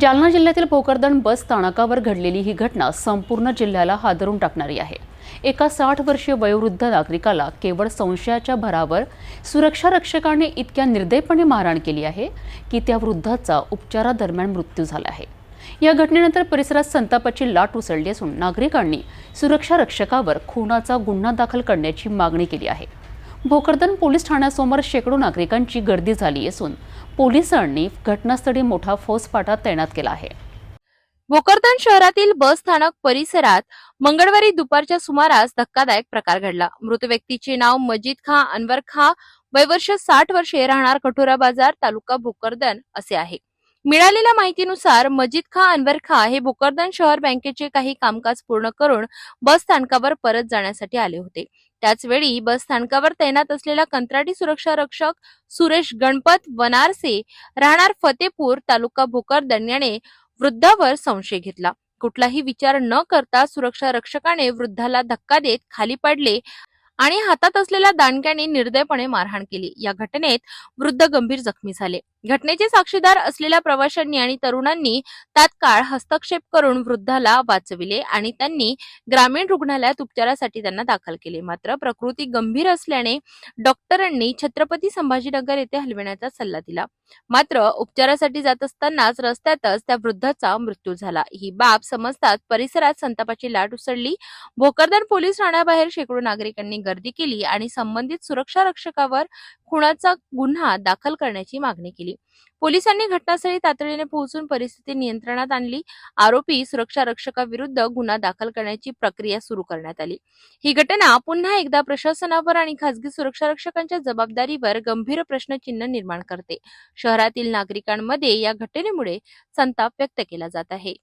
जालना जिल्ह्यातील भोकरदन बस स्थानकावर घडलेली ही घटना संपूर्ण जिल्ह्याला हादरून टाकणारी आहे. एका साठ वर्षीय वयोवृद्ध नागरिकाला केवळ संशयाच्या भरावर सुरक्षा रक्षकाने इतक्या निर्दयपणे मारहाण केली आहे की त्या वृद्धाचा उपचारादरम्यान मृत्यू झाला आहे. या घटनेनंतर परिसरात संतापाची लाट उसळली असून नागरिकांनी सुरक्षा रक्षकावर खुनाचा गुन्हा दाखल करण्याची मागणी केली आहे. भोकरदन पोलीस ठाण्यासमोर शेकडो नागरिकांची गर्दी झाली असून पोलिसांनी घटनास्थळी मोठा फौजफाटा तैनात केला आहे. भोकरदन शहरातील बस स्थानक परिसरात मंगळवारी दुपारच्या सुमारास धक्कादायक प्रकार घडला. मृत व्यक्तीचे नाव मजिद खां अनवर खां वयवर्ष साठ वर्षे राहणार कठोरा बाजार तालुका भोकरदन असे आहे. मिळालेल्या माहितीनुसार मजीद खा अनवर खा हे भोकरदन शहर बँकेचे काही कामकाज पूर्ण करून बस स्थानकावर परत जाण्यासाठी आले होते. त्याचवेळी बस स्थानकावर तैनात असलेला कंत्राटी सुरक्षा रक्षक सुरेश गणपत वनारसे राहणार फतेपूर तालुका भोकरदन याने वृद्धावर संशय घेतला. कुठलाही विचार न करता सुरक्षा रक्षकाने वृद्धाला धक्का देत खाली पडले आणि हातात असलेल्या दांडक्याने निर्दयपणे मारहाण केली. या घटनेत वृद्ध गंभीर जखमी झाले. घटनेचे साक्षीदार असलेल्या प्रवाशांनी आणि तरुणांनी तात्काळ हस्तक्षेप करून वृद्धाला वाचविले आणि त्यांनी ग्रामीण रुग्णालयात उपचारासाठी त्यांना दाखल केले. मात्र प्रकृती गंभीर असल्याने डॉक्टरांनी छत्रपती संभाजीनगर येथे हलविण्याचा सल्ला दिला. मात्र उपचारासाठी जात असतानाच रस्त्यातच त्या वृद्धाचा मृत्यू झाला. ही बाब समजताच परिसरात संतापाची लाट उसळली. भोकरदन पोलीस ठाण्याबाहेर शेकडो नागरिकांनी गर्दी केली आणि संबंधित सुरक्षा रक्षकावर खुनाचा गुन्हा दाखल करण्याची मागणी केली. पोलिसांनी घटनास्थळी तातडीने पोहोचून परिस्थिती नियंत्रणात आणली. आरोपी सुरक्षा रक्षकाविरुद्ध गुन्हा दाखल करण्याची प्रक्रिया सुरू करण्यात आली. ही घटना पुन्हा एकदा प्रशासनावर आणि खासगी सुरक्षा रक्षकांच्या जबाबदारीवर गंभीर प्रश्नचिन्ह निर्माण करते. शहरातील नागरिकांमध्ये या घटनेमुळे संताप व्यक्त केला जात आहे.